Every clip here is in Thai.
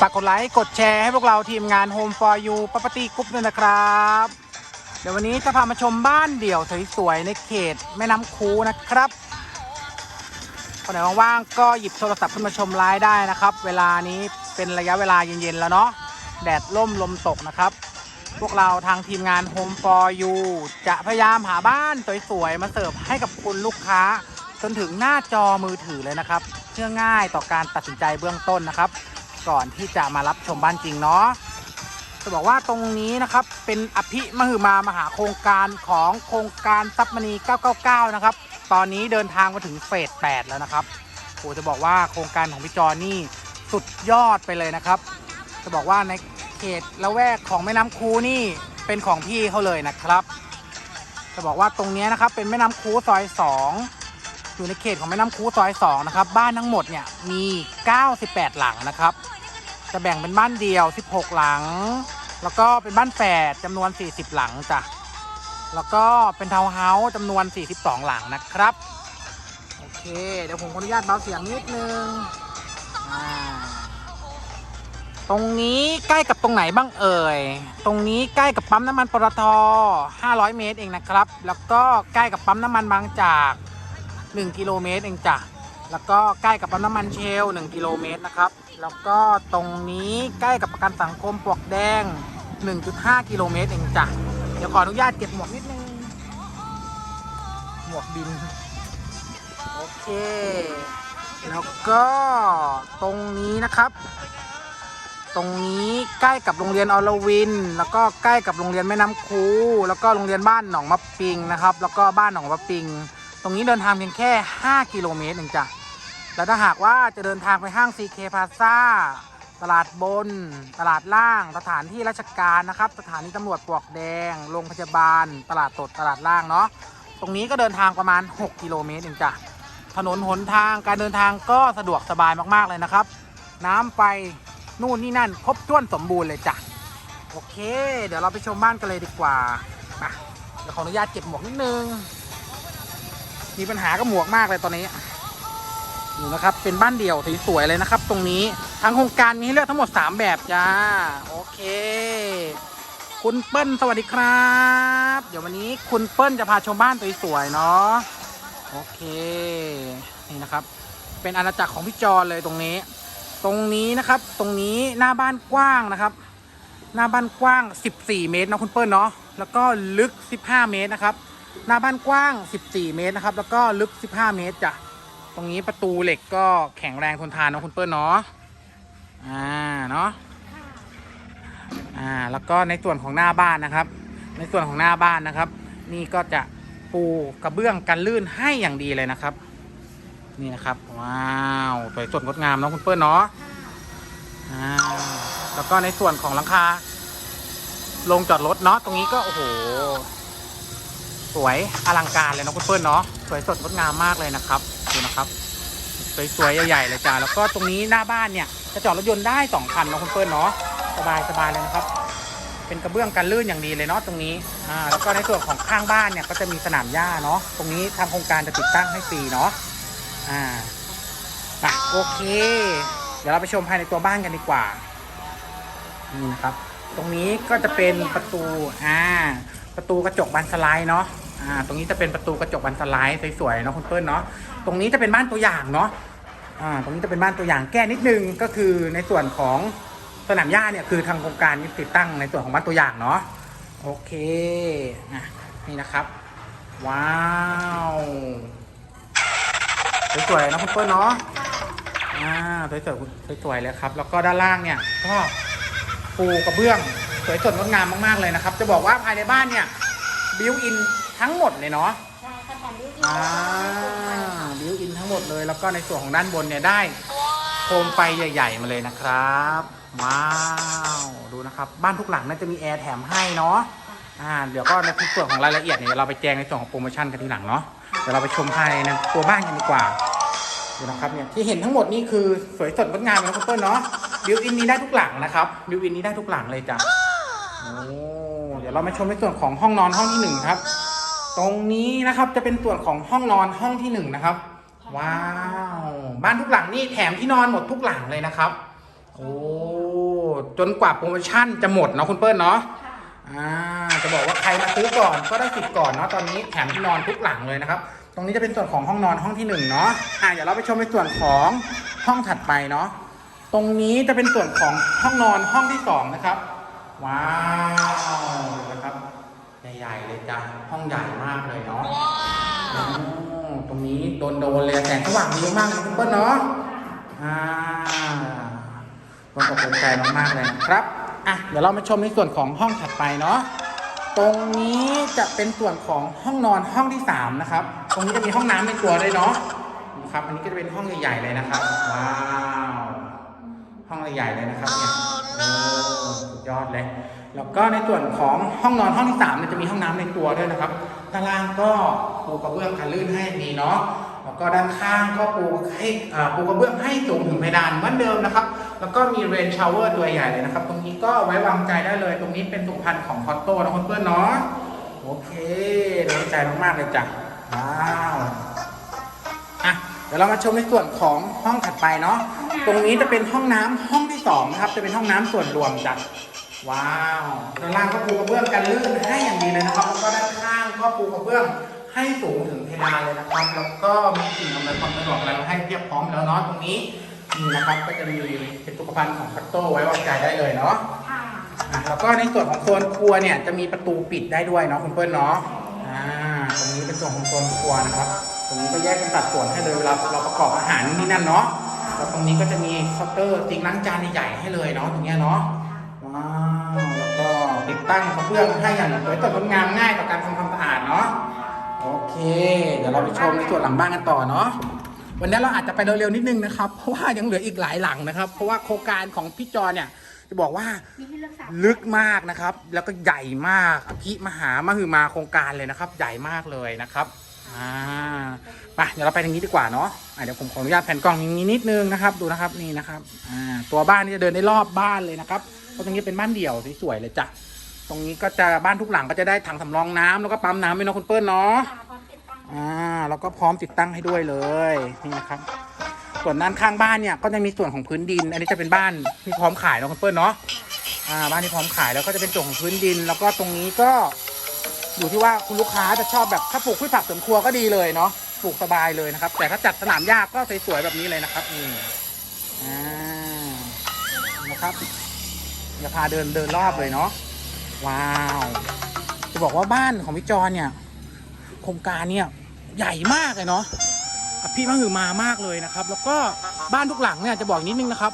ฝากกดไลค์กดแชร์ให้พวกเราทีมงาน Home for You Property Group ด้วยนะครับ เดี๋ยววันนี้จะพามาชมบ้านเดี่ยวสวยๆในเขตแม่น้ำคูนะครับคนไหนว่างๆก็หยิบโทรศัพท์ขึ้นมาชมไลฟ์ได้นะครับ เวลานี้เป็นระยะเวลาเย็นๆแล้วเนาะแดดล่มลมตกนะครับ พวกเราทางทีมงาน Home for You จะพยายามหาบ้านสวยๆมาเสิร์ฟให้กับคุณลูกค้า จนถึงหน้าจอมือถือเลยนะครับเชื่อง่ายต่อการตัดสินใจเบื้องต้นนะครับ ก่อนที่จะมารับชมบ้านจริงเนาะจะบอกว่าตรงนี้นะครับเป็นอภิมหึมามหาโครงการของโครงการทรัพย์มณี 999 นะครับ ตอนนี้เดินทางมาถึงเฟส 8 แล้วนะครับโอ้จะบอกว่าโครงการของพี่จอนี่สุดยอดไปเลยนะครับ จะบอกว่าในเขตละแวกของแม่น้ำคูนี่เป็นของพี่เขาเลยนะครับ จะบอกว่าตรงนี้นะครับเป็นแม่น้ำคูซอย 2 อยู่ในเขตของแม่น้ำคูซอย 2 นะครับ บ้านทั้งหมดเนี่ยมี 98 หลังนะครับ จะแบ่งเป็นบ้านเดียว 16 หลัง แล้วก็เป็นบ้านแฝดจำนวน 40 หลังจ้ะ แล้วก็เป็นทาวน์เฮาส์จำนวน 42 หลังนะครับ โอเค เดี๋ยวผมขออนุญาตเบาเสียงนิดนึง อ่า ตรงนี้ใกล้กับตรงไหนบ้างเอ่ย ตรงนี้ใกล้กับปั๊มน้ำมันปตท 500 เมตรเองนะครับ แล้วก็ใกล้กับปั๊มน้ำมันบางจาก 1 กิโลเมตรเองจ้ะ แล้วก็ใกล้กับปั๊มน้ำมันเชล1กิโลเมตรนะครับ แล้วก็ตรงนี้ใกล้กับประกันสังคมปลวกแดง 1.5 กิโลเมตรเองจ้ะ เดี๋ยวขออนุญาตเก็บหมวกนิดนึง หมวกบิน โอเค แล้วก็ตรงนี้นะครับ ตรงนี้ใกล้กับโรงเรียนอรวิน แล้วก็ใกล้กับโรงเรียนแม่น้ำคู แล้วก็โรงเรียนบ้านหนองมะปิงนะครับ แล้วก็บ้านหนองมะปิง ตรงนี้เดินทางเพียงแค่ 5 กิโลเมตรเองจ้ะ แล้วถ้าหากว่าจะเดินทางไปห้าง CK Plaza ตลาดบน ตลาดล่าง สถานที่ราชการนะครับ สถานีตำรวจปวกแดง โรงพยาบาล ตลาดสดตลาดล่างเนาะ ตรงนี้ก็เดินทางประมาณ 6 กิโลเมตรเองจ้ะ ถนนหนทางการเดินทางก็สะดวกสบายมากๆเลยนะครับ น้ำไฟนู่นนี่นั่นครบถ้วนสมบูรณ์เลยจ้ะ โอเค เดี๋ยวเราไปชมบ้านกันเลยดีกว่ามาเดี๋ยวขออนุญาตเก็บหมวกนิดนึง มีปัญหากับหมวกมากเลยตอนนี้ นี่นะครับ เป็นบ้านเดี่ยวสวยๆเลยนะครับ ตรงนี้ทางโครงการมีให้เลือกทั้งหมด 3 แบบจ้า โอเค คุณเปิ้ลสวัสดีครับ เดี๋ยววันนี้คุณเปิ้ลจะพาชมบ้านสวยๆเนาะโอเค นี่นะครับ เป็นอาณาจักรของพี่จอนเลยตรงนี้ ตรงนี้นะครับ ตรงนี้หน้าบ้านกว้างนะครับ หน้าบ้านกว้าง 14 เมตรนะคุณเปิ้ลเนาะแล้วก็ลึก 15 เมตรนะครับ หน้าบ้านกว้าง 14 เมตรนะครับ แล้วก็ลึก 15 เมตรจ้ะ ตรงนี้ประตูเหล็กก็แข็งแรงทนทานนะคุณเปิ้ลเนาะอ่าเนาะอ่าแล้วก็ในส่วนของหน้าบ้านนะครับ ในส่วนของหน้าบ้านนะครับ นี่ก็จะปูกระเบื้องกันลื่นให้อย่างดีเลยนะครับ นี่นะครับว้าวสวยสดงดงามเนาะคุณเปิ้ลเนาะอ่าแล้วก็ในส่วนของหลังคาลงจอดรถเนาะตรงนี้ก็โอ้โห สวยอลังการเลยเนาะคุณเปิ้ลเนาะสวยสดงดงามมากเลยนะครับดูนะครับสวยๆใหญ่ๆเลยจ้าแล้วก็ตรงนี้หน้าบ้านเนี่ยจะจอดรถยนต์ได้สองคันเนาะคุณเปิ้ลเนาะสบายสบายเลยนะครับ เป็นกระเบื้องกันลื่นอย่างดีเลยเนาะตรงนี้อ่าแล้วก็ในส่วนของข้างบ้านเนี่ยก็จะมีสนามหญ้าเนาะตรงนี้ทางโครงการจะติดตั้งให้ฟรีเนาะอ่าอะโอเค เดี๋ยวเราไปชมภายในตัวบ้านกันดีกว่านี่นะครับ ตรงนี้ก็จะเป็นประตูอ่าประตูกระจกบานสไลด์เนาะ อ่า ตรงนี้จะเป็นประตูกระจกบานสไลด์สวยๆเนาะคุณเปิ้ลเนาะ ตรงนี้จะเป็นบ้านตัวอย่างเนาะ อ่า ตรงนี้จะเป็นบ้านตัวอย่างแก้นิดนึงก็คือในส่วนของสนามหญ้าเนี่ยคือทางโครงการนี่ติดตั้งในส่วนของบ้านตัวอย่างเนาะ โอเคอะนี่นะครับ ว้าวสวยๆนะคุณเปิ้ลเนาะอ่าสวยๆสวยๆเลยครับ แล้วก็ด้านล่างเนี่ยก็ปูกระเบื้อง สวยสดงดงามมากๆเลยนะครับ จะบอกว่าภายในบ้านเนี่ยบิวอิน ทั้งหมดเลยเนาะใช่ค่ะแต่ลิ้วอ่าบิวอินทั้งหมดเลย แล้วก็ในส่วนของด้านบนเนี่ยได้ โคมไฟใหญ่ ๆ มาเลยนะครับ ว้าว ดูนะครับ บ้านทุกหลังน่าจะมีแอร์แถมให้เนาะ อ่า เดี๋ยวก็ในส่วนของรายละเอียดเนี่ยเราไปแจ้งในส่วนของโปรโมชั่นกันทีหลังเนาะ เดี๋ยวเราไปชมภายในตัวบ้านกันดีกว่า ดูนะครับเนี่ยที่เห็นทั้งหมดนี่คือสวยสดงดงามเลยนะคุณเปิ้ลเนาะ บิวอินนี้ได้ทุกหลังนะครับบิวอินนี้ได้ทุกหลังเลยจ้ะ โอ้ เดี๋ยวเรามาชมในส่วนของห้องนอนห้องที่หนึ่งครับ ตรงนี้นะครับจะเป็นส่วนของห้องนอนห้องที่หนึ่งนะครับ ว้าว บ้านทุกหลังนี่แถมที่นอนหมดทุกหลังเลยนะครับ โอ้จนกว่าโปรโมชั่นจะหมดเนาะคุณเปิ้ลเนาะค่ะอ่าจะบอกว่าใครมาซื้อก่อนก็ได้สิทธิ์ก่อนเนาะตอนนี้แถมที่นอนทุกหลังเลยนะครับ ตรงนี้จะเป็นส่วนของห้องนอนห้องที่หนึ่งเนาะอ่าเดี๋ยวเราไปชมในส่วนของห้องถัดไปเนาะตรงนี้จะเป็นส่วนของห้องนอนห้องที่สองนะครับ ว้าวนะครับ ใหญ่ๆเลยจ้ะห้องใหญ่มากเลยเนาะอ๋อตรงนี้โดนโดนๆเลยแสงสว่างดีมากเลยคุณเปิ้ลเนาะอ่าก็ขอบคุณใจมากๆเลยนะครับอะเดี๋ยวเรามาชมในส่วนของห้องถัดไปเนาะตรงนี้จะเป็นส่วนของห้องนอนห้องที่สามนะครับ ตรงนี้จะมีห้องน้ำในตัวด้วยเนาะนะครับ อันนี้ก็จะเป็นห้องใหญ่ๆเลยนะครับ ว้าว ห้องใหญ่ๆเลยนะครับเนี่ยเออสุดยอดเลย แล้วก็ในส่วนของห้องนอนห้องที่สามเนี่ยจะมีห้องน้ำในตัวด้วยนะครับด้านล่างก็ปูกระเบื้องกันลื่นให้ดีเนาะแล้วก็ด้านข้างก็ปูให้ปูกระเบื้องให้สูงถึงเพดานเหมือนเดิมนะครับ แล้วก็มีเรนชาวเวอร์ตัวใหญ่เลยนะครับ ตรงนี้ก็ไว้วางใจได้เลย ตรงนี้เป็นสุขภัณฑ์ของคอตโต้นะเพื่อนๆเนาะโอเคไว้ใจมากๆเลยจ้ะว้าวอะเดี๋ยวเรามาชมในส่วนของห้องถัดไปเนาะตรงนี้จะเป็นห้องน้ำห้องที่สองนะครับจะเป็นห้องน้ำส่วนรวมจ้ะ ว้าวด้านล่างก็ปูกระเบื้องกันลื่นให้อย่างดีเลยนะครับแล้วก็ด้านข้างก็ปูกระเบื้องให้สูงถึงเพดานเลยนะครับ แล้วก็มีสิ่งอำนวยความสะดวกอะไรมาให้เพียบพร้อมแล้วเนาะตรงนี้นี่นะครับก็จะมีเป็นสุขภัณฑ์ของคัตโต้ไว้วางใจได้เลยเนาะค่ะอะแล้วก็ในส่วนของโซนครัวเนี่ยจะมีประตูปิดได้ด้วยเนาะคุณเปิ้ลเนาะอ่าตรงนี้เป็นส่วนของโซนครัวนะครับตรงนี้ก็แยกเป็นสัดส่วนให้เลยเวลาเราประกอบอาหารนี่นั่นเนาะแล้วตรงนี้ก็จะมีเคาน์เตอร์ซิงค์ล้างจานใหญ่ๆให้เลยเนาะตรงเนี้ยเนาะว้าวแล้วก็ ตั้งกระเบื้องให้อย่างสวยสดงดงามง่ายต่อการทำความสะอาดเนาะโอเค เดี๋ยวเราไปชมในส่วนหลังบ้านกันต่อเนาะวันนี้เราอาจจะไปเร็วๆนิดนึงนะครับ เพราะว่ายังเหลืออีกหลายหลังนะครับ เพราะว่าโครงการของพี่จอเนี่ยจะบอกว่าลึกมากนะครับ แล้วก็ใหญ่มากอภิมหามหึมาโครงการเลยนะครับ ใหญ่มากเลยนะครับอ่าไปเดี๋ยวเราไปทางนี้ดีกว่าเนาะะเดี๋ยวผมขออนุญาตแผ่นกล้องนี้นิดนึงนะครับ ดูนะครับนี่นะครับอ่าตัวบ้านนี่จะเดินได้รอบบ้านเลยนะครับเพราะตรงนี้เป็นบ้านเดี่ยวสวยๆเลยจ้ะ ตรงนี้ก็จะบ้านทุกหลังก็จะได้ถังสำรองน้ำแล้วก็ปั๊มน้ำด้วยเนาะคุณเปิ้ลเนาะค่ะพร้อมติดตั้งอ่าแล้วก็พร้อมติดตั้งให้ด้วยเลยนี่นะครับ ส่วนด้านข้างบ้านเนี่ยก็จะมีส่วนของพื้นดิน อันนี้จะเป็นบ้านที่พร้อมขายเนาะคุณเปิ้ลเนาะอ่าบ้านที่พร้อมขายแล้วก็จะเป็นส่วนของพื้นดิน แล้วก็ตรงนี้ก็อยู่ที่ว่าคุณลูกค้าจะชอบแบบถ้าปลูกพืชผักสวนครัวก็ดีเลยเนาะปลูกสบายเลยนะครับ แต่ถ้าจัดสนามหญ้าก็สวยๆแบบนี้เลยนะครับนี่อ่านะครับเดี๋ยวพาเดินเดินรอบเลยเนาะ ว้าว จะบอกว่าบ้านของพี่จอนเนี่ย โครงการเนี่ยใหญ่มากเลยเนาะอภิมหึมามากเลยนะครับ แล้วก็บ้านทุกหลังเนี่ยจะบอกนิดนึงนะครับ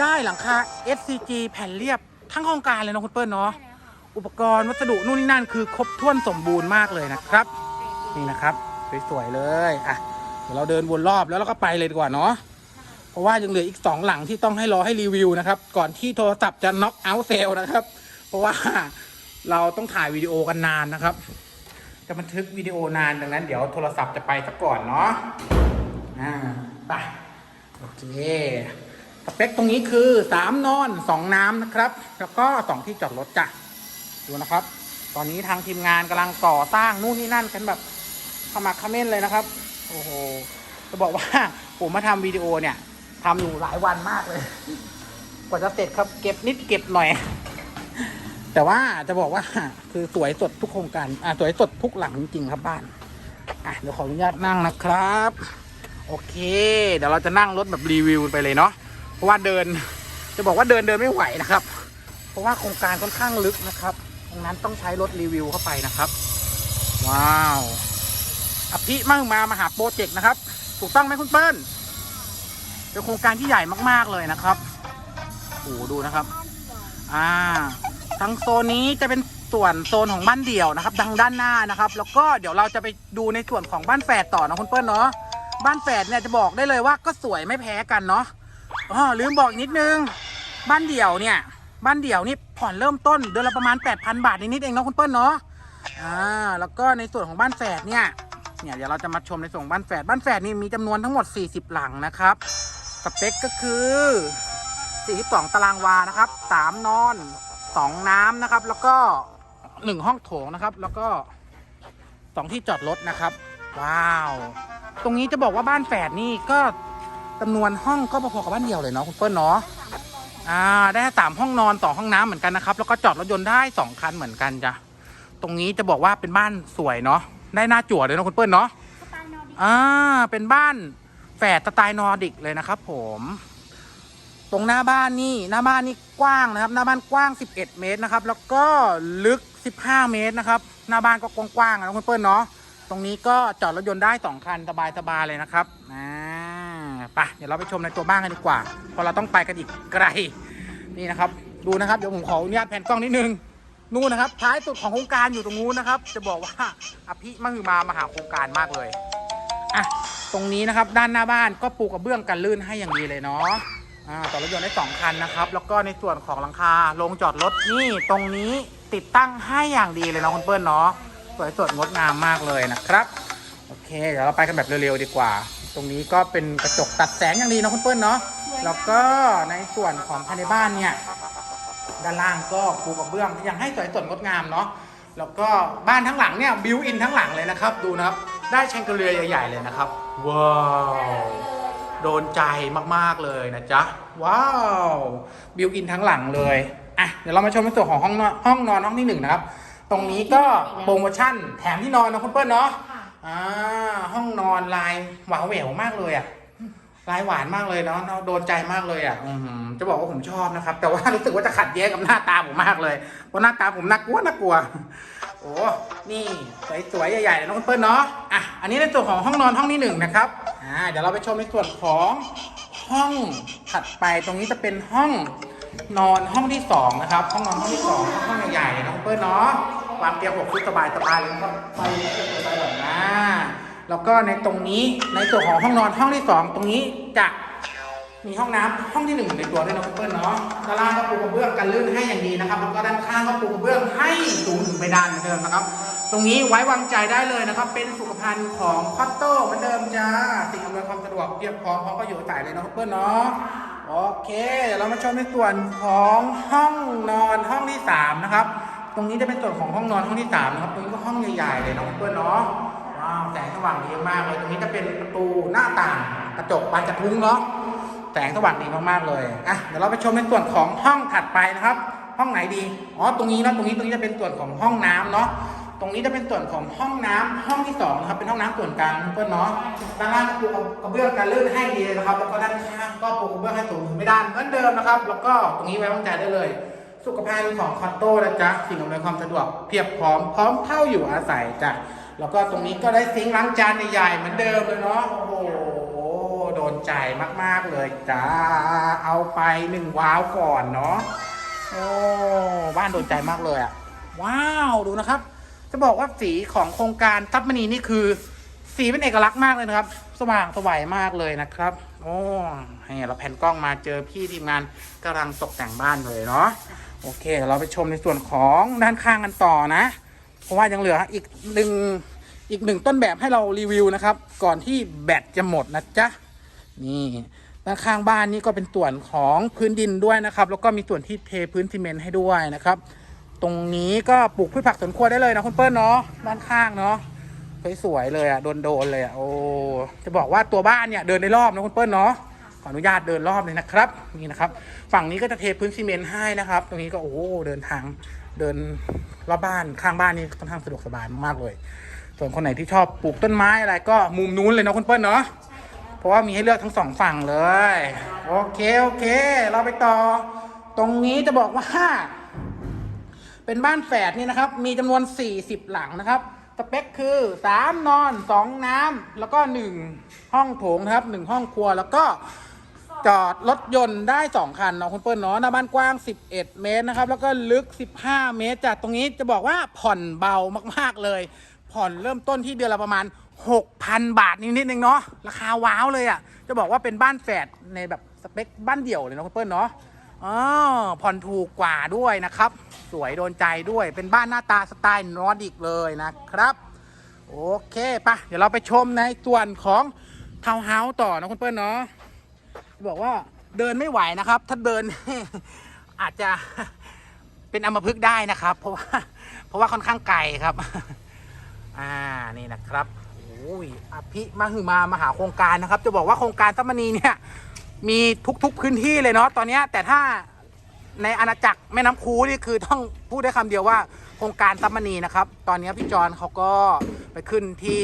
ได้หลังคา SCG แผ่นเรียบทั้งโครงการเลยเนาะคุณเปิ้ลเนาะอุปกรณ์วัสดุนู่นนี่นั่นคือครบถ้วนสมบูรณ์มากเลยนะครับ นี่นะครับสวยๆเลยอะเดี๋ยวเราเดินวนรอบแล้วเราก็ไปเลยดีกว่าเนาะเพราะว่ายังเหลืออีกสองหลังที่ต้องให้รอให้รีวิวนะครับ ก่อนที่โทรศัพท์จะน็อกเอาท์เซลนะครับ เพราะว่าเราต้องถ่ายวิดีโอกันนานนะครับ จะบันทึกวิดีโอนานดังนั้น เดี๋ยวโทรศัพท์จะไปซะก่อนเนาะอ่าไปโอเคสเปคตรงนี้คือสามนอนสองน้ำนะครับ แล้วก็สองที่จอดรถจ้ะดูนะครับ ตอนนี้ทางทีมงานกำลังก่อสร้างนู่นนี่นั่นกันแบบขมักเขม้นเลยนะครับ โอ้โหจะบอกว่าผมมาทำวิดีโอเนี่ยทำอยู่หลายวันมากเลย กว่าจะเสร็จครับเก็บนิดเก็บหน่อย แต่ว่าจะบอกว่าคือสวยสดทุกโครงการอ่าสวยสดทุกหลังจริงๆครับบ้านอะเดี๋ยวขออนุญาตนั่งนะครับ โอเค เดี๋ยวเราจะนั่งรถแบบรีวิวไปเลยเนาะเพราะว่าเดินจะบอกว่าเดินเดินไม่ไหวนะครับ เพราะว่าโครงการค่อนข้างลึกนะครับดังนั้นต้องใช้รถรีวิวเข้าไปนะครับ ว้าวอภิมากมามหาโปรเจกต์นะครับ ถูกต้องไหมคุณเปิ้ลเป็นโครงการที่ใหญ่มากๆเลยนะครับโอ้ดูนะครับ อ่า ทางโซนนี้จะเป็นส่วนโซนของบ้านเดี่ยวนะครับดังด้านหน้านะครับ แล้วก็เดี๋ยวเราจะไปดูในส่วนของบ้านแฝดต่อนะคุณเปิ้ลเนาะบ้านแฝดเนี่ยจะบอกได้เลยว่าก็สวยไม่แพ้กันเนาะอ๋อลืมบอกนิดนึง บ้านเดี่ยวเนี่ย บ้านเดี่ยวนี่ผ่อนเริ่มต้นเดือนละประมาณ 8,000 บาทนิดๆเองเนาะคุณเปิ้ลเนาะอ่าแล้วก็ในส่วนของบ้านแฝดเนี่ยเนี่ยเดี๋ยวเราจะมาชมในส่วนของบ้านแฝดบ้านแฝดนี่มีจำนวนทั้งหมด 40 หลังนะครับสเปคก็คือ 42 ตารางวานะครับ 3 นอน 2น้ำนะครับ แล้วก็1ห้องโถงนะครับ แล้วก็2ที่จอดรถนะครับ ว้าว ตรงนี้จะบอกว่าบ้านแฝดนี่ก็จำนวนห้องก็พอๆกับบ้านเดียวเลยเนาะคุณเปิ้ลเนาะสามารถมองอ่าได้สามห้องนอนสองห้องน้ำเหมือนกันนะครับ แล้วก็จอดรถยนต์ได้สองคันเหมือนกันจ้ะตรงนี้จะบอกว่าเป็นบ้านสวยเนาะได้หน้าจั่วเลยนะคุณเปิ้ลเนาะสไตล์นอร์ดิกอ่าเป็นบ้านแฝดสไตล์นอร์ดิกเลยนะครับ ผม ตรงหน้าบ้านนี่หน้าบ้านนี่กว้างนะครับ หน้าบ้านกว้าง 11 เมตรนะครับ แล้วก็ลึก 15 เมตรนะครับ หน้าบ้านก็กว้างๆนะคุณเปิ้ลเนาะตรงนี้ก็จอดรถยนต์ได้สองคันสบายๆเลยนะครับอ่าไปเดี๋ยวเราไปชมในตัวบ้านกันดีกว่าเพราะเราต้องไปกันอีกไกลนี่นะครับ ดูนะครับเดี๋ยวผมขออนุญาตแผ่นกล้องนิดนึงนู่นนะครับ ท้ายสุดของโครงการอยู่ตรงนู้นนะครับ จะบอกว่าอภิมหึมามหาโครงการมากเลยอะตรงนี้นะครับ ด้านหน้าบ้านก็ปูกระเบื้องกันลื่นให้อย่างดีเลยเนาะ อ่าต่อรถยนต์ได้สองคันนะครับ แล้วก็ในส่วนของหลังคาลงจอดรถนี่ตรงนี้ติดตั้งให้อย่างดีเลยเนาะคุณเปิ้ลเนาะสวยสดงดงามมากเลยนะครับ โอเค เดี๋ยวเราไปกันแบบเร็วๆดีกว่า ตรงนี้ก็เป็นกระจกตัดแสงอย่างดีเนาะคุณเปิ้ลเนาะแล้วก็ในส่วนของภายในบ้านเนี่ยด้านล่างก็ปูกระเบื้องยังให้สวยสดงดงามเนาะแล้วก็บ้านทั้งหลังเนี่ยบิวอินทั้งหลังเลยนะครับ ดูนะครับ ได้แชงเกลียใหญ่ ๆ เลยนะครับ ว้าว โดนใจมากๆเลยนะจ๊ะ ว้าว บิวอินทั้งหลังเลย อะ เดี๋ยวเรามาชมในส่วนของห้องนอนห้องนอนห้องที่หนึ่งนะครับ ตรงนี้ก็โปรโมชั่นแถมที่นอนนะคุณเปิ้ลเนาะค่ะอ่าห้องนอนลายหวานแหววมากเลยอะลายหวานมากเลยเนาะเนาะโดนใจมากเลยอะอือหือจะบอกว่าผมชอบนะครับ แต่ว่ารู้สึกว่าจะขัดแย้งกับหน้าตาผมมากเลยเพราะหน้าตาผมน่ากลัวน่ากลัว โอ้นี่สวยๆใหญ่ๆเลยน้องเปิ้ลเนาะอะอันนี้ในส่วนของห้องนอนห้องที่หนึ่งนะครับอ่าเดี๋ยวเราไปชมในส่วนของห้องถัดไปตรงนี้จะเป็นห้องนอนห้องที่สองนะครับห้องนอนห้องที่สองห้องใหญ่ๆเลยน้องเปิ้ลเนาะวางเตียงหกฟุตสบายๆเลยครับไปไปแบบนะแล้วก็ในตรงนี้ในส่วนของห้องนอนห้องที่สองตรงนี้จะ มีห้องน้ำห้องที่หนึ่งในตัวด้วยนะคุณเปิ้ลเนาะด้านล่างก็ปูกระเบื้องกันลื่นให้อย่างดีนะครับแล้วก็ด้านข้างก็ปูกระเบื้องให้สูงถึงเพดานเหมือนเดิมนะครับ ตรงนี้ไว้วางใจได้เลยนะครับ เป็นสุขภัณฑ์ของคอตโต้เหมือนเดิมจ้าสิ่งอำนวยความสะดวกเพียบพร้อมพร้อมก็อยู่อาศัยเลยนะคุณเปิ้ลเนาะโอเคเดี๋ยวเรามาชมในส่วนของห้องนอนห้องที่สามนะครับ ตรงนี้จะเป็นส่วนของห้องนอนห้องที่สามนะครับตรงนี้ก็ห้องใหญ่ๆเลยนะคุณเปิ้ลเนาะว้าวแสงสว่างดีมากเลยตรงนี้จะเป็นประตูหน้าต่างกระจกบานกระทุ้งเนาะ แสงสว่างดีมากๆเลยอะเดี๋ยวเราไปชมในส่วนของห้องถัดไปนะครับ ห้องไหนดีอ๋อตรงนี้นะตรงนี้ตรงนี้จะเป็นส่วนของห้องน้ำเนาะตรงนี้จะเป็นส่วนของห้องน้ำห้องที่สองนะครับเป็นห้องน้ำส่วนกลางเพื่อนเนาะด้านล่างก็ปูกระเบื้องกันลื่นให้ดีเลยนะครับแล้วก็ด้านข้างก็ปูกระเบื้องให้สูงไม่ด้านเหมือนเดิมนะครับ แล้วก็ตรงนี้ไว้วางใจได้เลย สุขภัณฑ์ของคอนโต้นะจ๊ะสิ่งอำนวยความสะดวกเพียบพร้อมพร้อมเท่าอยู่อาศัยจ้ะแล้วก็ตรงนี้ก็ได้ซิงค์ล้างจานใหญ่ๆเหมือนเดิมเลยเนาะโอ้โห นใจมาก ๆ เลยจ้าเอาไปหนึ่งว้าวก่อนเนาะโอ้บ้านโดนใจมากเลยอะว้าวดูนะครับ จะบอกว่าสีของโครงการทับมณีนี่คือ สีเป็นเอกลักษณ์มากเลยนะครับ สว่างสวยมากเลยนะครับ โอ้ให้เราแผ่นกล้องมาเจอพี่ทีมงานกำลังตกแต่งบ้านเลยเนาะโอเคเราไปชมในส่วนของด้านข้างกันต่อนะ เพราะว่ายังเหลืออีกหนึ่งอีกหนึ่งต้นแบบให้เรารีวิวนะครับ ก่อนที่แบตจะหมดนะจ๊ะ นี่ด้านข้างบ้านนี่ก็เป็นส่วนของพื้นดินด้วยนะครับ แล้วก็มีส่วนที่เทพื้นซีเมนต์ให้ด้วยนะครับ ตรงนี้ก็ปลูกพืชผักสวนครัวได้เลยนะคุณเปิ้ลเนาะด้านข้างเนาะสวยๆเลยอะโดนๆเลยอะโอ้จะบอกว่าตัวบ้านเนี่ยเดินได้รอบนะคุณเปิ้ลเนาะขออนุญาตเดินรอบเลยนะครับนี่นะครับ ฝั่งนี้ก็จะเทพื้นซีเมนต์ให้นะครับ ตรงนี้ก็โอ้เดินทางเดินรอบบ้านข้างบ้านนี่ค่อนข้างสะดวกสบายมากๆเลย ส่วนคนไหนที่ชอบปลูกต้นไม้อะไรก็มุมนู้นเลยนะคุณเปิ้ลเนาะ เพราะว่ามีให้เลือกทั้งสองฝั่งเลย โอเค โอเค เราไปต่อ ตรงนี้จะบอกว่า เป็นบ้านแฝดนี่นะครับ มีจำนวน 40 หลังนะครับ สเปคคือ 3 นอน 2 น้ำแล้วก็ 1 ห้องโถงนะครับ 1 ห้องครัวแล้วก็จอดรถยนต์ได้ 2 คันเนาะคุณเปิ้ลเนาะหน้าบ้านกว้าง 11 เมตรนะครับ แล้วก็ลึก 15 เมตร จากตรงนี้จะบอกว่าผ่อนเบามาก ๆ เลย ผ่อนเริ่มต้นที่เดือนละประมาณ 6,000 บาทนิดๆเองเนาะราคาว้าวเลยอะ่ะ จะบอกว่าเป็นบ้านแฝดในแบบสเปคบ้านเดี่ยวเลยเนาะคุณเปิ้ลเนาะอ๋อผ่อนถูกกว่าด้วยนะครับ สวยโดนใจด้วยเป็นบ้านหน้าตาสไตล์นอร์ดิกเลยนะครับ โอเคปะเดี๋ยวเราไปชมในส่วนของทาวน์เฮาส์ต่อนะคุณเปิ้ลเนาะบอกว่าเดินไม่ไหวนะครับ ถ้าเดินอาจจะเป็นอัมพฤกษ์ได้นะครับ เพราะว่าเพราะว่าค่อนข้างไกลครับ อ่านี่นะครับ ยอภิมาหือมามหาโครงการนะครับ จะบอกว่าโครงการสัมณีเนี่ยมีทุกๆพื้นที่เลยเนาะตอนนี้แต่ถ้าในอาณาจักรแม่น้ำคูนี่คือต้องพูดได้คำเดียวว่าโครงการซัมมานีนะครับ ตอนนี้พี่จอนเขาก็ไปขึ้นที่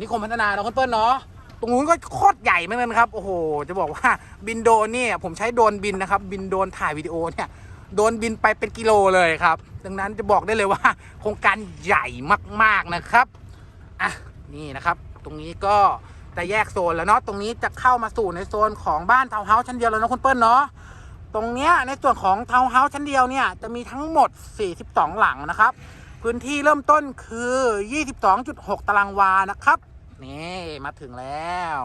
นิคมพัฒนาเนาะคุณเปิ้ลเนาะตรงนู้นก็โคตรใหญ่เหมือนกันครับโอ้โหจะบอกว่าบินโดนเนี่ยผมใช้โดนบินนะครับ บินโดนถ่ายวิดีโอเนี่ยโดนบินไปเป็นกิโลเลยครับ ดังนั้นจะบอกได้เลยว่า โครงการใหญ่มาก ๆนะครับ อะ นี่นะครับ ตรงนี้ก็จะแยกโซนแล้วเนาะตรงนี้จะเข้ามาสู่ในโซนของบ้านทาวน์เฮาส์ชั้นเดียวแล้วนะคุณเปิ้ลเนาะตรงเนี้ยในส่วนของทาวน์เฮาส์ชั้นเดียวเนี่ยจะมีทั้งหมด 42 หลังนะครับ พื้นที่เริ่มต้นคือ 22.6 ตารางวานะครับนี่มาถึงแล้ว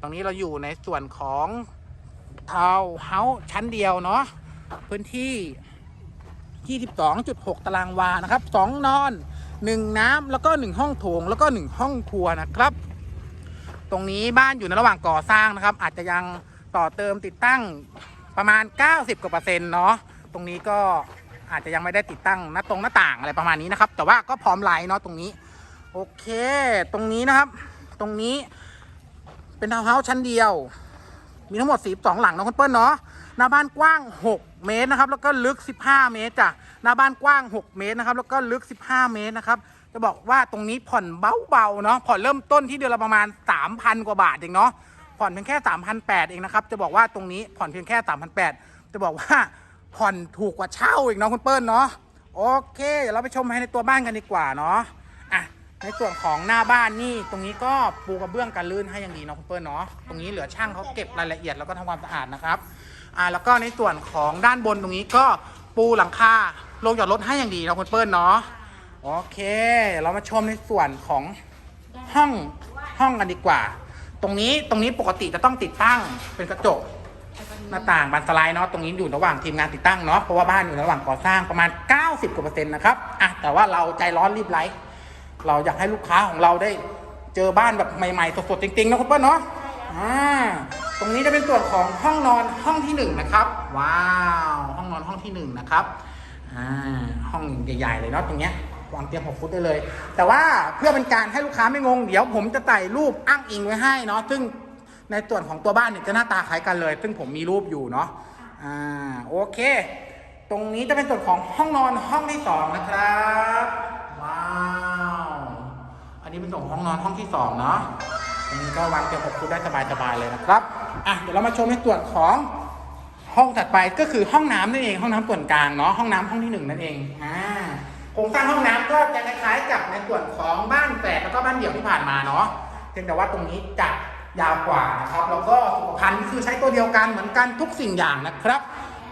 ตรงนี้เราอยู่ในส่วนของทาวน์เฮาส์ชั้นเดียวเนาะพื้นที่ 22.6 ตารางวานะครับ 2 นอน 1 น้ำแล้วก็ 1 ห้องโถงแล้วก็ 1 ห้องครัวนะครับ ตรงนี้บ้านอยู่ในระหว่างก่อสร้างนะครับ อาจจะยังต่อเติมติดตั้งประมาณ 90กว่าเปอร์เซ็นต์เนาะตรงนี้ก็อาจจะยังไม่ได้ติดตั้งหน้าตรงหน้าต่างอะไรประมาณนี้นะครับ แต่ว่าก็พร้อมไลน์เนาะตรงนี้ โอเค ตรงนี้นะครับ ตรงนี้เป็นทาวน์เฮาส์ชั้นเดียว มีทั้งหมด42หลังนะคุณเปิ้ลเนาะหน้าบ้านกว้าง6 เมตรนะครับแล้วก็ลึก 15 เมตรจ้ะหน้าบ้านกว้าง 6 เมตรนะครับแล้วก็ลึก 15 เมตรนะครับจะบอกว่าตรงนี้ผ่อนเบาๆเนาะผ่อนเริ่มต้นที่เดือนละประมาณ 3,000 กว่าบาทเองเนาะผ่อนเพียงแค่ 3,800 เองนะครับจะบอกว่าตรงนี้ผ่อนเพียงแค่ 3,800 จะบอกว่าผ่อนถูกกว่าเช่าอีกเนาะคุณเปิ้ลเนาะโอเคเดี๋ยวเราไปชมภายในตัวบ้านกันดีกว่าเนาะอะในส่วนของหน้าบ้านนี่ตรงนี้ก็ปูกระเบื้องกันลื่นให้อย่างดีเนาะคุณเปิ้ลเนาะตรงนี้เหลือช่างเขาเก็บรายละเอียดแล้วก็ทำความสะอาดนะครับ อ่าแล้วก็ในส่วนของด้านบนตรงนี้ก็ปูหลังคาลงจอดรถให้อย่างดีเนาะคุณเปิ้ลเนาะโอเค เรามาชมในส่วนของห้องห้องกันดีกว่า ตรงนี้ตรงนี้ปกติจะต้องติดตั้งเป็นกระจกหน้าต่างบานสไลด์เนาะตรงนี้อยู่ระหว่างทีมงานติดตั้งเนาะเพราะว่าบ้านอยู่ระหว่างก่อสร้างประมาณ 90กว่าเปอร์เซ็นต์นะครับอะแต่ว่าเราใจร้อนรีบไลฟ์เราอยากให้ลูกค้าของเราได้เจอบ้านแบบใหม่ๆสดๆจริงๆนะคุณเปิ้ลเนาะ อ่าตรงนี้จะเป็นส่วนของห้องนอนห้องที่หนึ่งนะครับ ว้าว ห้องนอนห้องที่หนึ่งนะครับอ่าห้องใหญ่ๆเลยเนาะตรงเนี้ยวางเตียงหกฟุตได้เลย แต่ว่าเพื่อเป็นการให้ลูกค้าไม่งง เดี๋ยวผมจะใส่รูปอ้างอิงไว้ให้เนาะซึ่งในส่วนของตัวบ้านเนี่ยจะหน้าตาคล้ายกันเลย ซึ่งผมมีรูปอยู่เนาะอ่าโอเค ตรงนี้จะเป็นส่วนของห้องนอนห้องที่สองนะครับว้าวอันนี้เป็นส่วนของห้องนอนห้องที่สองเนาะ ตรงนี้ก็วางเตียงหกฟุตได้สบายๆเลยนะครับอะเดี๋ยวเรามาชมในส่วนของห้องถัดไปก็คือห้องน้ำนั่นเองห้องน้ำส่วนกลางเนาะห้องน้ำห้องที่หนึ่งนั่นเองอ่าโครงสร้างห้องน้ำก็จะคล้ายๆกับในส่วนของบ้านแฝดแล้วก็บ้านเดี่ยวที่ผ่านมาเนาะเพียงแต่ว่าตรงนี้จะยาวกว่านะครับแล้วก็สุขภัณฑ์คือใช้ตัวเดียวกันเหมือนกันทุกสิ่งอย่างนะครับ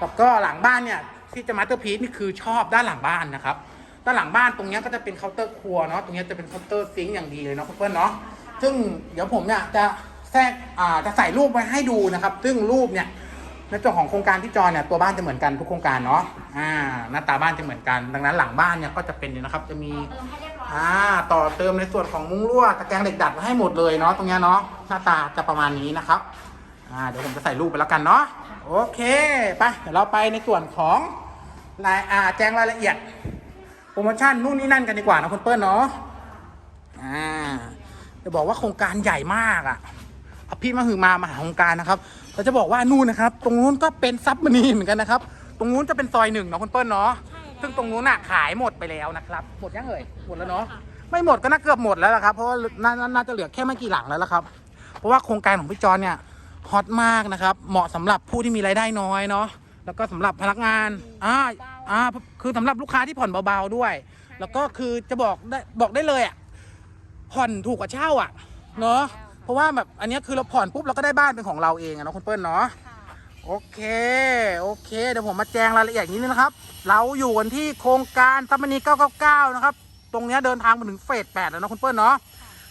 แล้วก็หลังบ้านเนี่ยที่จะมาสเตอร์พีซนี่คือชอบด้านหลังบ้านนะครับด้านหลังบ้านตรงเนี้ยก็จะเป็นเคาน์เตอร์ครัวเนาะตรงเนี้ยจะเป็นเคาน์เตอร์ซิงค์อย่างดีเลยเนาะเพื่อนๆเนาะ ซึ่งเดี๋ยวผมเนี่ยจะแทรกอ่าจะใส่รูปไว้ให้ดูนะครับ ซึ่งรูปเนี่ยในส่วนของโครงการที่จอเนี่ยตัวบ้านจะเหมือนกันทุกโครงการเนาะอ่าหน้าตาบ้านจะเหมือนกัน ดังนั้นหลังบ้านเนี่ยก็จะเป็นเนี่ยนะครับ จะมีอยอ่าต่อเติมในส่วนของมุ้งลวดตะแกรงเหล็กดัดไว้ให้หมดเลยเนาะตรงเนี้ยเนาะหน้าตาจะประมาณนี้นะครับอ่าเดี๋ยวผมจะใส่รูปไปแล้วกันเนาะโอเคไปเดี๋ยวเราไปในส่วนของรายอ่าแจ้งรายละเอียดโปรโมชั่นนู่นนี่นั่นกันดีกว่านะคุณเปิ้ลเนาะอ่า จะบอกว่าโครงการใหญ่มากอะ่ะอภิมาคือมามหาโครงการนะครับเราจะบอกว่านู่นนะครับ ตรงนู้นก็เป็นซับมณีเหมือนกันนะครับ ตรงนู้นจะเป็นซอยหนึ่งเนาะคุณเปิ้ลเนาะซึ่งตรงนู้นอะขายหมดไปแล้วนะครับ หมดยังเอ่ยหมดแล้วเนาะไม่หมดก็น่าเกือบหมดแล้วละครับ เพราะว่าน่าน่าน่าจะเหลือแค่ไม่กี่หลังแล้วละครับ เพราะว่าโครงการของพี่จอนเนี่ยฮอตมากนะครับ เหมาะสำหรับผู้ที่มีรายได้น้อยเนาะแล้วก็สำหรับพนักงานอ่าอ่าคือสำหรับลูกค้าที่ผ่อนเบาๆด้วย แล้วก็คือจะบอกได้บอกได้เลยอะ ผ่อนถูกกว่าเช่าอะ เนาะเพราะว่าแบบอันเนี้ยคือเราผ่อนปุ๊บเราก็ได้บ้านเป็นของเราเองอะเนาะคุณเปิ้ลเนาะค่ะโอเคโอเคเดี๋ยวผมมาแจ้งรายละเอียดอย่างนี้นะครับ เราอยู่กันที่โครงการซัมมณี999 นะครับ ตรงเนี้ยเดินทางมาถึงเฟส8แล้วนะคุณเปิ้ลเนาะ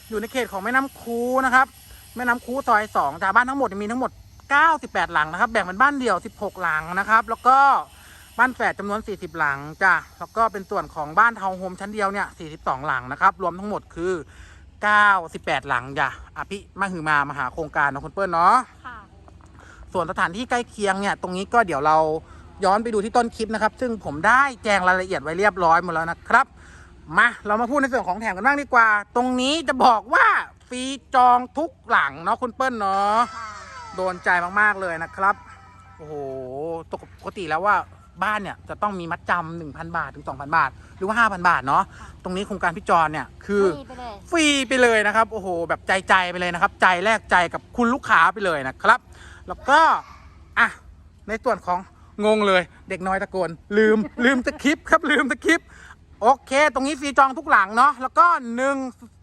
อยู่ในเขตของแม่น้ำคูนะครับ แม่น้ำคูซอย2จากบ้านทั้งหมดมีทั้งหมด 98 หลังนะครับ แบ่งเป็นบ้านเดี่ยว 16 หลังนะครับ แล้วก็ บ้านแฝดจำนวน 40 หลังจ้ะแล้วก็เป็นส่วนของบ้านทาวน์โฮมชั้นเดียวเนี่ย 42 หลังนะครับ รวมทั้งหมดคือ 98 หลังจ้ะอภิมาหือมามหาโครงการนะคุณเปิ้ลเนาะ ค่ะ ส่วนสถานที่ใกล้เคียงเนี่ย ตรงนี้ก็เดี๋ยวเราย้อนไปดูที่ต้นคลิปนะครับ ซึ่งผมได้แจ้งรายละเอียดไว้เรียบร้อยหมดแล้วนะครับ มา เรามาพูดในส่วนของแถมกันบ้างดีกว่า ตรงนี้จะบอกว่าฟรีจองทุกหลังเนาะคุณเปิ้ลเนาะค่ะโดนใจมากๆเลยนะครับ โอ้โห ปกติแล้วว่า บ้านเนี่ยจะต้องมีมัดจำหนึ่งพันบาทถึงสองพันบาท หรือว่าห้าพันบาทเนาะตรงนี้โครงการพี่จรเนี่ยคือฟรีไปเลยฟรีไปเลยนะครับโอ้โหแบบใจใจๆไปเลยนะครับ ใจแลกใจกับคุณลูกค้าไปเลยนะครับ แล้วก็อะในส่วนของงงเลยเด็กน้อยตะโกน ลืมลืมตะคริปต์ครับลืมตะคริปต์โอเค ตรงนี้ฟรีจองทุกหลังเนาะแล้วก็หนึ่ง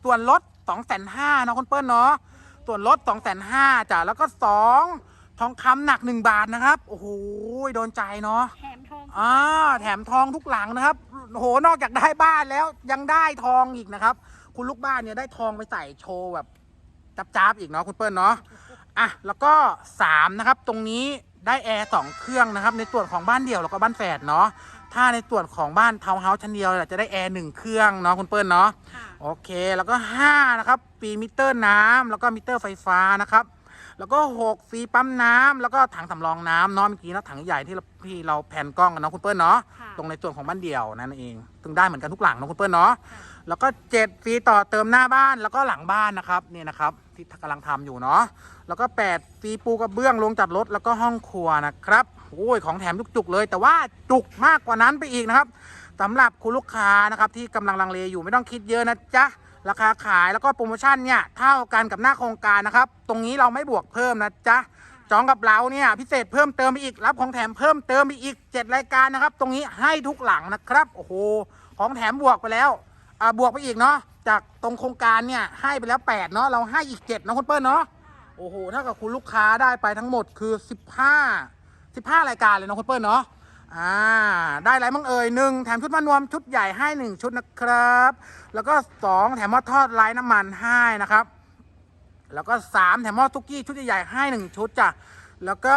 ส่วนลดสองแสนห้าเนาะคุณเปิ้ลเนาะส่วนลดสองแสนห้าจ้ะแล้วก็สองทองคำหนักหนึ่งบาทนะครับ โอ้โหโดนใจเนาะแถม ทองอ่าแถมทองทุกหลังนะครับโอ้โหนอกจากได้บ้านแล้วยังได้ทองอีกนะครับ คุณลูกบ้านเนี่ยได้ทองไปใส่โชว์แบบจับๆอีกเนาะคุณเปิ้ลเนาะอะแล้วก็สามนะครับ ตรงนี้ได้แอร์สองเครื่องนะครับ ในส่วนของบ้านเดี่ยวแล้วก็บ้านแฝดเนาะถ้าในส่วนของบ้านทาวน์เฮาส์ชั้นเดียวเนี่ยจะได้แอร์หนึ่งเครื่องเนาะคุณเปิ้ลเนาะค่ะโอเคแล้วก็5นะครับฟรีมิเตอร์น้ำแล้วก็มิเตอร์ไฟฟ้านะครับ แล้วก็6ฟรีปั๊มน้ำแล้วก็ถังสำรองน้ำเนาะเมื่อกี้นะถังใหญ่ที่เราที่เราแผ่นกล้องกันเนาะคุณเปิ้ลเนาะค่ะตรงในส่วนของบ้านเดี่ยวนั่นเองถึงได้เหมือนกันทุกหลังเนาะคุณเปิ้ลเนาะแล้วก็7ฟรีต่อเติมหน้าบ้านแล้วก็หลังบ้านนะครับนี่นะครับที่กำลังทำอยู่เนาะแล้วก็8ฟรีปูกระเบื้องลงจัดรถแล้วก็ห้องครัวนะครับโอ้ยของแถมจุกๆเลย แต่ว่าจุกมากกว่านั้นไปอีกนะครับสำหรับคุณลูกค้านะครับที่กำลังลังเลอยู่ไม่ต้องคิดเยอะนะจ๊ะ ราคาขายแล้วก็โปรโมชั่นเนี่ยเท่ากันกับหน้าโครงการนะครับ ตรงนี้เราไม่บวกเพิ่มนะจ๊ะจองกับเราเนี่ยพิเศษเพิ่มเติมไปอีกรับของแถมเพิ่มเติมไปอีก 7 รายการนะครับ ตรงนี้ให้ทุกหลังนะครับโอ้โหของแถมบวกไปแล้วอ่าบวกไปอีกเนาะจากตรงโครงการเนี่ยให้ไปแล้ว8เนาะเราให้อีก7นะคุณเปิ้ลเนาะโอ้โหถ้ากับคุณลูกค้าได้ไปทั้งหมดคือ 15 15 รายการเลยเนาะคุณเปิ้ลเนาะ อ่า ได้อะไรบ้างเอ่ยหนึ่งแถมชุดมานวมชุดใหญ่ให้หนึ่งชุดนะครับ แล้วก็สองแถมหม้อทอดไร้น้ำมันให้นะครับ แล้วก็สามแถมหม้อตุกกี้ชุดใหญ่ๆให้หนึ่งชุดจ้ะ แล้วก็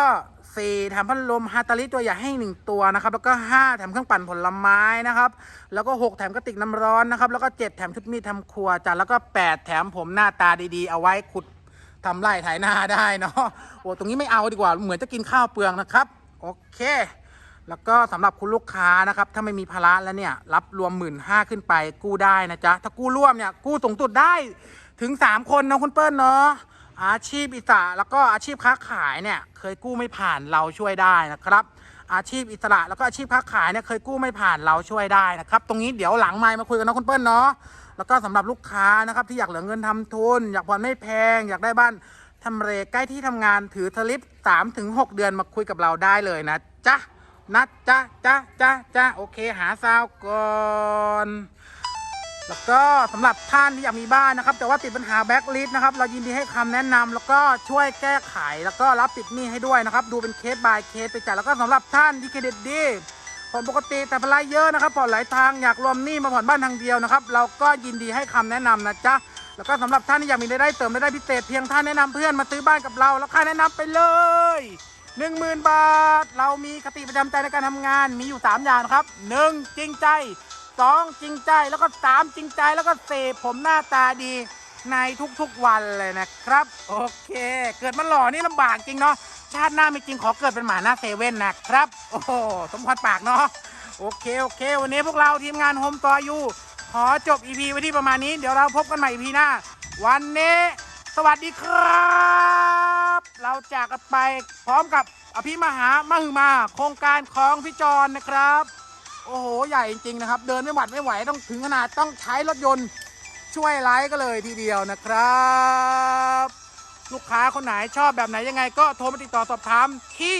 สี่แถมพัดลมฮาตาลิตัวใหญ่ให้หนึ่งตัวนะครับ แล้วก็ห้าแถมเครื่องปั่นผลไม้นะครับ แล้วก็หกแถมกระติกน้ำร้อนนะครับ แล้วก็เจ็ดแถมชุดมีดทำครัวจ้ะ แล้วก็แปดแถมผมหน้าตาดีๆ เอาไว้ขุดทำไร่ไถนาได้เนาะ โอ้ตรงนี้ไม่เอาดีกว่า เหมือนจะกินข้าวเปลืองนะครับ โอเค แล้วก็สำหรับคุณลูกค้านะครับ ถ้าไม่มีภาระแล้วเนี่ย รับรวมหมื่นห้าขึ้นไปกู้ได้นะจ๊ะ ถ้ากู้ร่วมเนี่ย กู้สูงสุดได้ถึง 3 คนนะคุณเปิ้ลเนาะอาชีพอิสระแล้วก็อาชีพค้าขายเนี่ยเคยกู้ไม่ผ่านเราช่วยได้นะครับ อาชีพอิสระแล้วก็อาชีพค้าขายเนี่ยเคยกู้ไม่ผ่านเราช่วยได้นะครับ ตรงนี้เดี๋ยวหลังไมค์มาคุยกันนะคุณเปิ้ลเนาะแล้วก็สำหรับลูกค้านะครับที่อยากเหลือเงินทำทุน อยากผ่อนไม่แพง อยากได้บ้านทำเลใกล้ที่ทำงานถือสลิป3ถึง6เดือนมาคุยกับเราได้เลยนะจ๊ะ นะจ๊ะจ๊ะจ๊ะจ๊ะโอเคหาซาวก่อนแล้วก็สำหรับท่านที่อยากมีบ้านนะครับ แต่ว่าติดปัญหาแบ็กลิสนะครับ เรายินดีให้คำแนะนำแล้วก็ช่วยแก้ไข แล้วก็รับปิดหนี้ให้ด้วยนะครับ ดูเป็นเคส by เคสไปจ้ะแล้วก็สำหรับท่านที่เครดิตดีผ่อนปกติแต่พลายเยอะนะครับผ่อนหลายทางอยากรวมหนี้มาผ่อนบ้านทางเดียวนะครับ เราก็ยินดีให้คำแนะนำนะจ๊ะแล้วก็สำหรับท่านที่อยากมีรายได้เสริมรายได้พิเศษเพียงท่านแนะนำเพื่อนมาซื้อบ้านกับเรา แล้วค่าแนะนำไปเลย หนึ่งหมื่นบาท เรามีคติประจำใจในการทำงานมีอยู่ 3 อย่างนะครับหนึ่งจริงใจ 2 จริงใจแล้วก็ 3 จริงใจแล้วก็เสพผมหน้าตาดีในทุกๆวันเลยนะครับ โอเค เกิดมาหล่อนี่ลำบากจริงเนาะชาติหน้าไม่จริงขอเกิดเป็นหมาหน้าเซเว่นนะครับ โอ้โหสมพรปากเนาะโอเค โอเค วันนี้พวกเราทีมงานโฮมต่ออยู่ขอจบ EP ไว้ที่ประมาณนี้ เดี๋ยวเราพบกันใหม่ EP หน้า วันนี้ สวัสดีครับ เราจากกันไปพร้อมกับอภิมหามหึมา โครงการของพี่จรนะครับ โอ้โห ใหญ่จริงๆนะครับ เดินไม่หวัดไม่ไหวต้องถึงขนาดต้องใช้รถยนต์ช่วยไลฟ์ก็เลยทีเดียวนะครับ ลูกค้าคนไหนชอบแบบไหนยังไง ก็โทรมาติดต่อสอบถามที่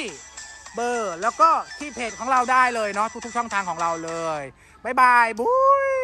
เบอร์ แล้วก็ที่เพจของเราได้เลยเนาะทุกๆช่องทางของเราเลยบ๊ายบายบุ้ย